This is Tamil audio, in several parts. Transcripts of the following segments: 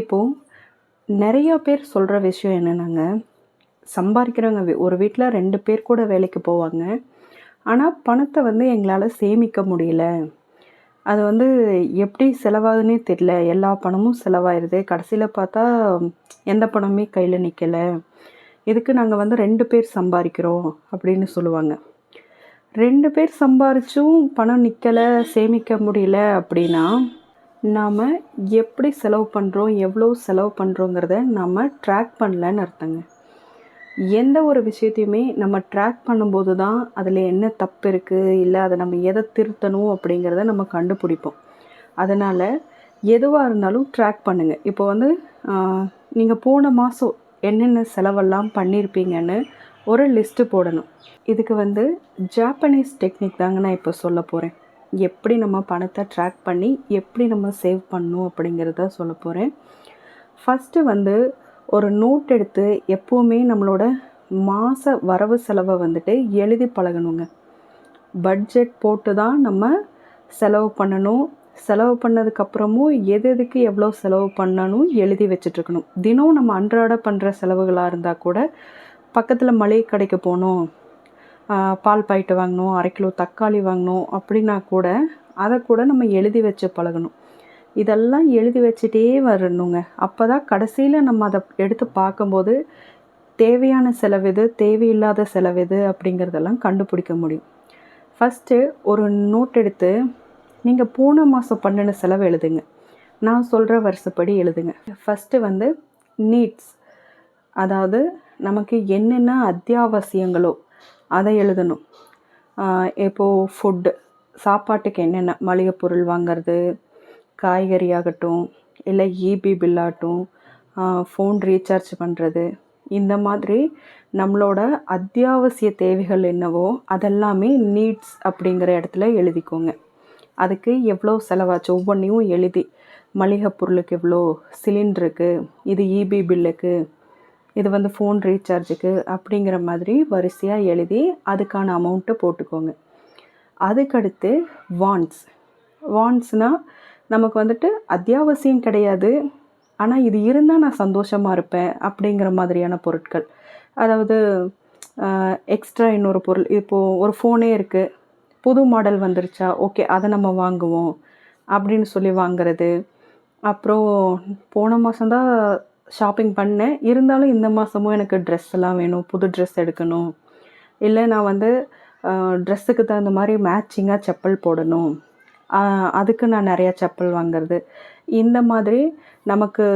இப்போது நிறையா பேர் சொல்கிற விஷயம் என்னென்னாங்க? சம்பாதிக்கிறவங்க ஒரு வீட்டில் ரெண்டு பேர் கூட வேலைக்கு போவாங்க. ஆனால் பணத்தை வந்து எங்களால் சேமிக்க முடியல. அது வந்து எப்படி செலவாகுதுன்னே தெரியல. எல்லா பணமும் செலவாயிருது. கடைசியில் பார்த்தா எந்த பணமே கையில் நிற்கலை இதுக்கு நாங்கள் வந்து ரெண்டு பேர் சம்பாதிக்கிறோம் அப்படின்னு சொல்லுவாங்க. ரெண்டு பேர் சம்பாரிச்சும் பணம் நிற்கலை சேமிக்க முடியல அப்படின்னா நாம் எப்படி செலவு பண்ணுறோம் எவ்வளோ செலவு பண்ணுறோங்கிறத நம்ம ட்ராக் பண்ணலன்னு அர்த்தங்க. எந்த ஒரு விஷயத்தையுமே நம்ம ட்ராக் பண்ணும்போது தான் அதில் என்ன தப்பு இருக்குது இல்லை அதை நம்ம எதை திருத்தணும் அப்படிங்கிறத நம்ம கண்டுபிடிப்போம். அதனால் எதுவாக இருந்தாலும் ட்ராக் பண்ணுங்கள் இப்போ வந்து நீங்கள் போன மாதம் என்னென்ன செலவெல்லாம் பண்ணியிருப்பீங்கன்னு ஒரு லிஸ்ட்டு போடணும். இதுக்கு வந்து ஜாப்பனீஸ் டெக்னிக் தாங்க நான் இப்போ சொல்ல போகிறேன் எப்படி நம்ம பணத்தை ட்ராக் பண்ணி எப்படி நம்ம சேவ் பண்ணணும் அப்படிங்கிறத சொல்ல போகிறேன் ஃபஸ்ட்டு வந்து ஒரு நோட் எடுத்து எப்போவுமே நம்மளோட மாத வரவு செலவை வந்துட்டு எழுதி பழகணுங்க. பட்ஜெட் போட்டு தான் நம்ம செலவு பண்ணணும். செலவு பண்ணதுக்கப்புறமும் எது எதுக்கு எவ்வளோ செலவு பண்ணணும் எழுதி வச்சிட்ருக்கணும். தினம் நம்ம அன்றாட பண்ணுற செலவுகளாக இருந்தால் கூட பக்கத்தில் மளிகை கடைக்கு போகணும் பால் பாக்கெட்டு வாங்கணும் அரை கிலோ தக்காளி வாங்கணும் அப்படின்னா கூட அதை கூட நம்ம எழுதி வச்சு பழகணும். இதெல்லாம் எழுதி வச்சுட்டே வரணுங்க. அப்போ தான் கடைசியில் நம்ம அதை எடுத்து பார்க்கும்போது தேவையான செலவு எது தேவையில்லாத செலவு எது அப்படிங்கிறதெல்லாம் கண்டுபிடிக்க முடியும். ஃபஸ்ட்டு ஒரு நோட் எடுத்து நீங்கள் போன மாதம் பண்ணின செலவு எழுதுங்க. நான் சொல்கிற வருஷப்படி எழுதுங்க. ஃபஸ்ட்டு வந்து நீட்ஸ் அதாவது நமக்கு என்னென்ன அத்தியாவசியங்களோ அதை எழுதணும். இப்போது ஃபுட்டு சாப்பாட்டுக்கு என்னென்ன மளிகை பொருள் வாங்குறது காய்கறி ஆகட்டும் இல்லை இபி பில்லாகட்டும் ஃபோன் ரீசார்ஜ் பண்ணுறது இந்த மாதிரி நம்மளோட அத்தியாவசிய தேவைகள் என்னவோ அதெல்லாமே நீட்ஸ் அப்படிங்கிற இடத்துல எழுதிக்கோங்க. அதுக்கு எவ்வளோ செலவாச்சு? ஒவ்வொன்றையும் எழுதி மளிகை பொருளுக்கு எவ்வளோ சிலிண்டருக்கு இது இபி பில்லுக்கு இது வந்து ஃபோன் ரீசார்ஜுக்கு அப்படிங்கிற மாதிரி வரிசையாக எழுதி அதுக்கான அமௌண்ட்டை போட்டுக்கோங்க. அதுக்கடுத்து வான்ஸ் வான்ஸ்னால் நமக்கு வந்துட்டு அத்தியாவசியம் கிடையாது. ஆனால் இது இருந்தால் நான் சந்தோஷமாக இருப்பேன் அப்படிங்கிற மாதிரியான பொருட்கள். அதாவது எக்ஸ்ட்ரா இன்னொரு பொருள். இப்போது ஒரு ஃபோனே இருக்குது புது மாடல் வந்துருச்சா? ஓகே அதை நம்ம வாங்குவோம் அப்படின்னு சொல்லி வாங்கிறது. அப்புறம் போன மாதம்தான் ஷாப்பிங் பண்ணேன். இருந்தாலும் இந்த மாதமும் எனக்கு ட்ரெஸ் எல்லாம் வேணும். புது ட்ரெஸ் எடுக்கணும். இல்லை நான் வந்து ட்ரெஸ்ஸுக்கு தகுந்த மாதிரி மேட்சிங்காக செப்பல் போடணும். அதுக்கு நான் நிறையா செப்பல் வாங்கிறது. இந்த மாதிரி நமக்கு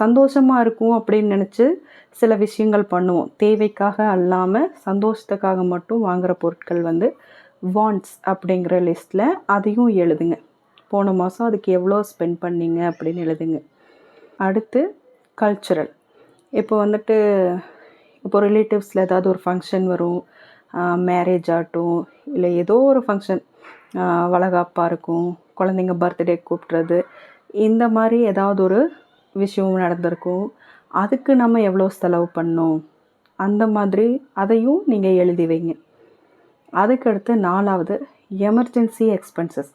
சந்தோஷமாக இருக்கும் அப்படின்னு நினச்சி சில விஷயங்கள் பண்ணுவோம். தேவைக்காக அல்லாமல் சந்தோஷத்துக்காக மட்டும் வாங்குகிற பொருட்கள் வந்து வாண்ட்ஸ் அப்படிங்கிற லிஸ்ட்டில் அதையும் எழுதுங்க. போன மாதம் அதுக்கு எவ்வளோ ஸ்பெண்ட் பண்ணீங்க அப்படின்னு எழுதுங்க. அடுத்து கல்ச்சுரல் இப்போ வந்துட்டு இப்போ ரிலேட்டிவ்ஸில் ஏதாவது ஒரு ஃபங்க்ஷன் வரும் மேரேஜ் ஆகட்டும் இல்லை ஏதோ ஒரு ஃபங்க்ஷன் வளகாப்பாக இருக்கும் குழந்தைங்க பர்த்டே கூப்பிட்றது இந்த மாதிரி ஏதாவது ஒரு விஷயம் நடந்திருக்கும். அதுக்கு நம்ம எவ்வளோ செலவு பண்ணோம்? அந்த மாதிரி அதையும் நீங்கள் எழுதி வைங்க. அதுக்கடுத்து நாலாவது எமர்ஜென்சி எக்ஸ்பென்சஸ்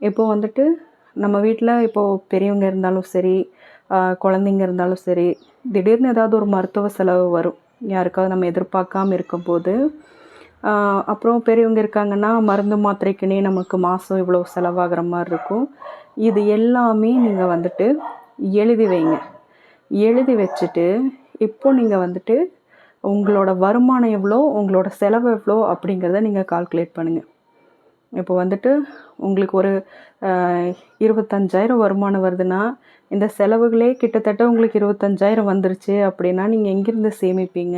இப்போ வந்துட்டு நம்ம வீட்டில் இப்போது பெரியவங்க இருந்தாலும் சரி குழந்தைங்க இருந்தாலும் சரி திடீர்னு ஏதாவது ஒரு மருத்துவ செலவு வரும். யாருக்காவது நம்ம எதிர்பார்க்காம இருக்கும்போது அப்புறம் பெரியவங்க இருக்காங்கன்னா மருந்து மாத்திரைக்குனே நமக்கு மாதம் இவ்வளோ செலவாகிற மாதிரி இருக்கும். இது எல்லாமே நீங்கள் வந்துட்டு எழுதி வைங்க. எழுதி வச்சுட்டு இப்போ நீங்கள் வந்துட்டு உங்களோட வருமானம் எவ்வளோ உங்களோட செலவு எவ்வளோ அப்படிங்கிறத நீங்கள் கால்குலேட் பண்ணுங்கள் இப்போ வந்துட்டு உங்களுக்கு ஒரு இருபத்தஞ்சாயிரம் வருமானம் வருதுன்னா இந்த செலவுகளே கிட்டத்தட்ட உங்களுக்கு இருபத்தஞ்சாயிரம் வந்துருச்சு அப்படின்னா நீங்கள் எங்கேருந்து சேமிப்பீங்க?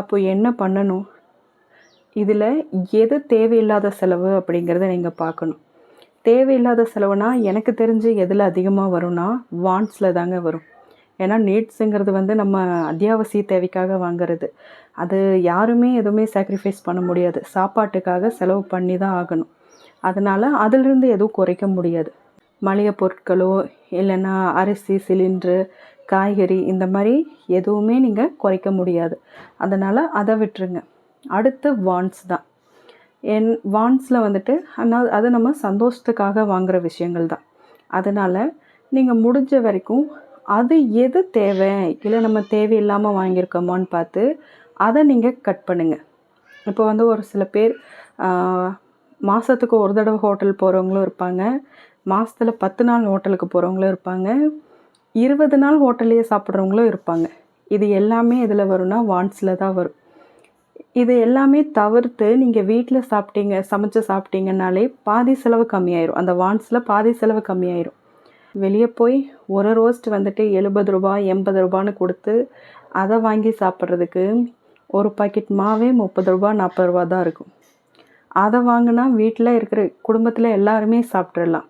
அப்போ என்ன பண்ணணும்? இதில் எது தேவையில்லாத செலவு அப்படிங்கிறத நீங்கள் பார்க்கணும். தேவையில்லாத செலவுனா எனக்கு தெரிஞ்சு எதில் அதிகமாக வரும்னா வான்ஸில் தாங்க வரும். ஏன்னா நீட்ஸுங்கிறது வந்து நம்ம அத்தியாவசிய தேவைக்காக வாங்குறது. அது யாருமே எதுவுமே சாக்ரிஃபைஸ் பண்ண முடியாது. சாப்பாட்டுக்காக செலவு பண்ணி தான் ஆகணும். அதனால் அதிலிருந்து எதுவும் குறைக்க முடியாது. மளிகை பொருட்களோ இல்லைன்னா அரிசி சிலிண்ட்ரு காய்கறி இந்த மாதிரி எதுவுமே நீங்கள் குறைக்க முடியாது. அதனால் அதை விட்டுருங்க. அடுத்து வான்ஸ் தான். என் வான்ஸில் வந்துட்டு ஆனால் அது நம்ம சந்தோஷத்துக்காக வாங்குகிற விஷயங்கள் தான். அதனால் நீங்கள் முடிஞ்ச வரைக்கும் அது எது தேவை? இல்லை நம்ம தேவையில்லாமல் வாங்கியிருக்கோமான்னு பார்த்து அதை நீங்கள் கட் பண்ணுங்கள் இப்போ வந்து ஒரு சில பேர் மாதத்துக்கு ஒரு தடவை ஹோட்டல் போகிறவங்களும் இருப்பாங்க. மாதத்தில் பத்து நாள் ஹோட்டலுக்கு போகிறவங்களும் இருப்பாங்க. இருபது நாள் ஹோட்டல்லையே சாப்பிட்றவங்களும் இருப்பாங்க. இது எல்லாமே இதில் வரும்னா வான்ஸில் தான் வரும். இது எல்லாமே தவிர்த்து நீங்கள் வீட்டில் சாப்பிட்டீங்க சமைச்சு சாப்பிட்டீங்கன்னாலே பாதி செலவு கம்மியாயிரும். அந்த வான்ஸில் பாதி செலவு கம்மியாயிரும். வெளியே போய் ஒரு ரோஸ்ட் வந்துட்டு எழுபது ரூபா எண்பது ரூபான்னு கொடுத்து அதை வாங்கி சாப்பிட்றதுக்கு ஒரு பாக்கெட் மாவே முப்பது ரூபா நாற்பது ரூபா தான் இருக்கும். அதை வாங்கினா வீட்டில் இருக்கிற குடும்பத்தில் எல்லாருமே சாப்பிட்றலாம்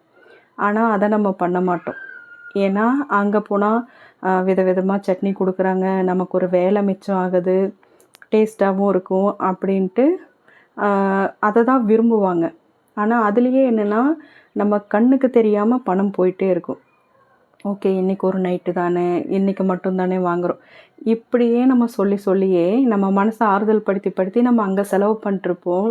ஆனால் அதை நம்ம பண்ண மாட்டோம். ஏன்னா அங்கே போனால் விதவிதமாக சட்னி கொடுக்குறாங்க. நமக்கு ஒரு வேலை மிச்சம் ஆகுது. டேஸ்ட்டாகவும் இருக்கும் அப்படின்ட்டு அதை தான் விரும்புவாங்க. ஆனால் அதுலேயே என்னென்னா நம்ம கண்ணுக்கு தெரியாமல் பணம் போயிட்டே இருக்கும். ஓகே இன்றைக்கி ஒரு நைட்டு தானே இன்றைக்கி மட்டும்தானே வாங்குகிறோம் இப்படியே நம்ம சொல்லி சொல்லியே நம்ம மனசை ஆறுதல் படுத்தி படுத்தி நம்ம அங்கே செலவு பண்ணிட்டுருப்போம்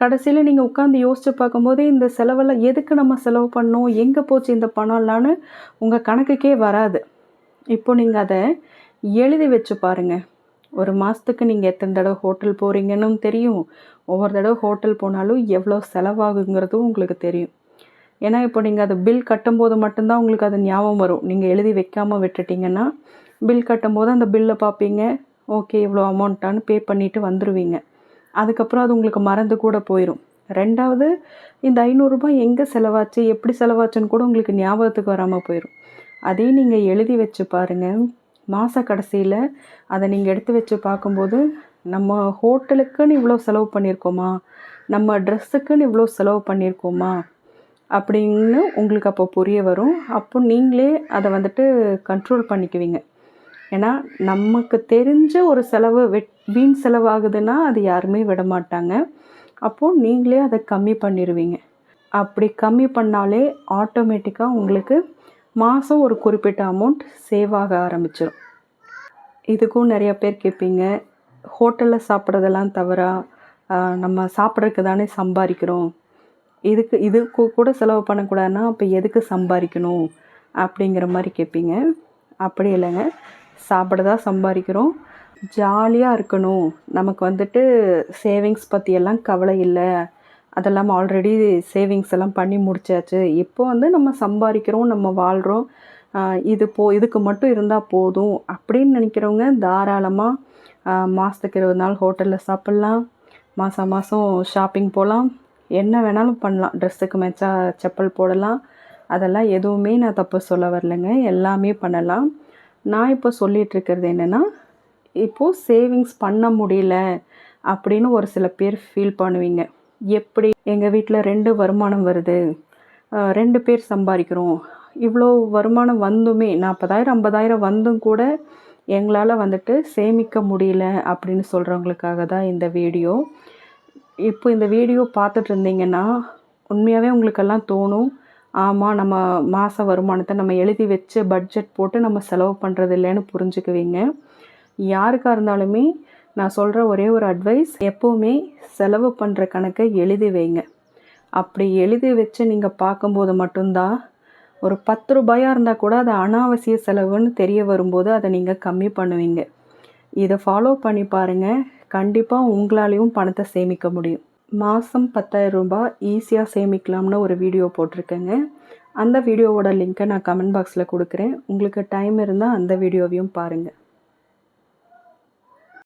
கடைசியில் நீங்கள் உட்காந்து யோசித்து பார்க்கும்போது இந்த செலவெல்லாம் எதுக்கு நம்ம செலவு பண்ணோம் எங்கே போச்சு இந்த பணம்லான்னு உங்கள் கணக்குக்கே வராது. இப்போ நீங்கள் அதை எழுதி வச்சு பாருங்கள் ஒரு மாதத்துக்கு நீங்கள் எத்தனை தடவை ஹோட்டல் போகிறீங்கன்னு தெரியும். ஒவ்வொரு தடவை ஹோட்டல் போனாலும் எவ்வளோ செலவாகுங்கிறதும் உங்களுக்கு தெரியும். ஏன்னா இப்போ நீங்கள் அதை பில் கட்டும்போது மட்டும்தான் உங்களுக்கு அது ஞாபகம் வரும். நீங்கள் எழுதி வைக்காமல் விட்டுட்டிங்கன்னா பில் கட்டும்போது அந்த பில்லை பார்ப்பீங்க. ஓகே இவ்வளோ அமௌண்ட்டான்னு பே பண்ணிவிட்டு வந்துடுவீங்க அதுக்கப்புறம் அது உங்களுக்கு மறந்து கூட போயிடும் ரெண்டாவது இந்த ஐநூறுரூபா எங்கே செலவாச்சு எப்படி செலவாச்சுன்னு கூட உங்களுக்கு ஞாபகத்துக்கு வராமல் போயிடும் அதையும் நீங்கள் எழுதி வச்சு பாருங்கள் மாத கடைசியில் அதை நீங்கள் எடுத்து வச்சு பார்க்கும்போது நம்ம ஹோட்டலுக்குன்னு இவ்வளோ செலவு பண்ணியிருக்கோமா? நம்ம ட்ரெஸ்ஸுக்குன்னு இவ்வளோ செலவு பண்ணியிருக்கோமா? அப்படின்னு உங்களுக்கு அப்போ புரிய வரும். அப்போ நீங்களே அதை வந்துட்டு கண்ட்ரோல் பண்ணிக்குவீங்க. ஏன்னா நமக்கு தெரிஞ்ச ஒரு செலவு வெட் வீண் செலவாகுதுன்னா அது யாருமே விட மாட்டாங்க. அப்போது நீங்களே அதை கம்மி பண்ணிடுவீங்க அப்படி கம்மி பண்ணாலே ஆட்டோமேட்டிக்காக உங்களுக்கு மாதம் ஒரு குறிப்பிட்ட அமௌண்ட் சேவ் ஆக ஆரம்பிச்சிடும் இதுக்கும் நிறைய பேர் கேட்பீங்க ஹோட்டலில் சாப்பிட்றதெல்லாம் தவிர நம்ம சாப்பிட்றதுக்கு தானே சம்பாதிக்கிறோம். இதுக்கு இதுக்கு கூட செலவு பண்ணக்கூடாதுன்னா அப்போ எதுக்கு சம்பாதிக்கணும்? அப்படிங்கிற மாதிரி கேட்பீங்க. அப்படி இல்லைங்க. சாப்பிட தான் சம்பாதிக்கிறோம். ஜாலியாக இருக்கணும். நமக்கு வந்துட்டு சேவிங்ஸ் பற்றியெல்லாம் கவலை இல்லை. அதெல்லாம் ஆல்ரெடி சேவிங்ஸ் எல்லாம் பண்ணி முடிச்சாச்சு. இப்போ வந்து நம்ம சம்பாதிக்கிறோம் நம்ம வாழ்கிறோம் இது போ இதுக்கு மட்டும் இருந்தால் போதும் அப்படின்னு நினைக்கிறவங்க தாராளமாக மாதத்துக்கு இருபது நாள் ஹோட்டலில் சாப்பிட்லாம். மாதம் மாதம் ஷாப்பிங் போகலாம் என்ன வேணாலும் பண்ணலாம். ட்ரெஸ்ஸுக்கு மேட்சா செப்பல் போடலாம். அதெல்லாம் எதுவுமே நான் தப்பு சொல்ல வரலைங்க. எல்லாமே பண்ணலாம். நான் இப்போ சொல்லிகிட்ருக்கிறது என்னென்னா இப்போது சேவிங்ஸ் பண்ண முடியல அப்படின்னு ஒரு சில பேர் ஃபீல் பண்ணுவீங்க. எப்படி எங்கள் வீட்டில் ரெண்டு வருமானம் வருது? ரெண்டு பேர் சம்பாதிக்கிறோம். இவ்வளோ வருமானம் வந்துமே நாற்பதாயிரம் ஐம்பதாயிரம் வந்தும் கூட எங்களால் வந்துட்டு சேமிக்க முடியல அப்படின்னு சொல்கிறவங்களுக்காக தான் இந்த வீடியோ. இப்போ இந்த வீடியோ பார்த்துட்டு இருந்தீங்கன்னா உண்மையாகவே உங்களுக்கெல்லாம் தோணும் ஆமாம் நம்ம மாத வருமானத்தை நம்ம எழுதி வச்சு பட்ஜெட் போட்டு நம்ம செலவு பண்ணுறது இல்லைன்னு புரிஞ்சுக்குவீங்க. யாருக்காக இருந்தாலுமே நான் சொல்கிற ஒரே ஒரு அட்வைஸ் எப்போவுமே செலவு பண்ணுற கணக்கை எழுதி வைங்க. அப்படி எழுதி வச்சு நீங்கள் பார்க்கும்போது மட்டும்தான் ஒரு பத்து ரூபாயாக இருந்தால் கூட அது அனாவசிய செலவுன்னு தெரிய வரும்போது அதை நீங்கள் கம்மி பண்ணுவீங்க. இதை ஃபாலோ பண்ணி பாருங்கள் கண்டிப்பாக உங்களாலேயும் பணத்தை சேமிக்க முடியும். மாதம் பத்தாயிரம் ரூபாய் ஈஸியாக சேமிக்கலாம்னு ஒரு வீடியோ போட்டிருக்கேங்க. அந்த வீடியோவோட லிங்க்கை நான் கமெண்ட் பாக்ஸில் கொடுக்குறேன். உங்களுக்கு டைம் இருந்தால் அந்த வீடியோவையும் பாருங்கள்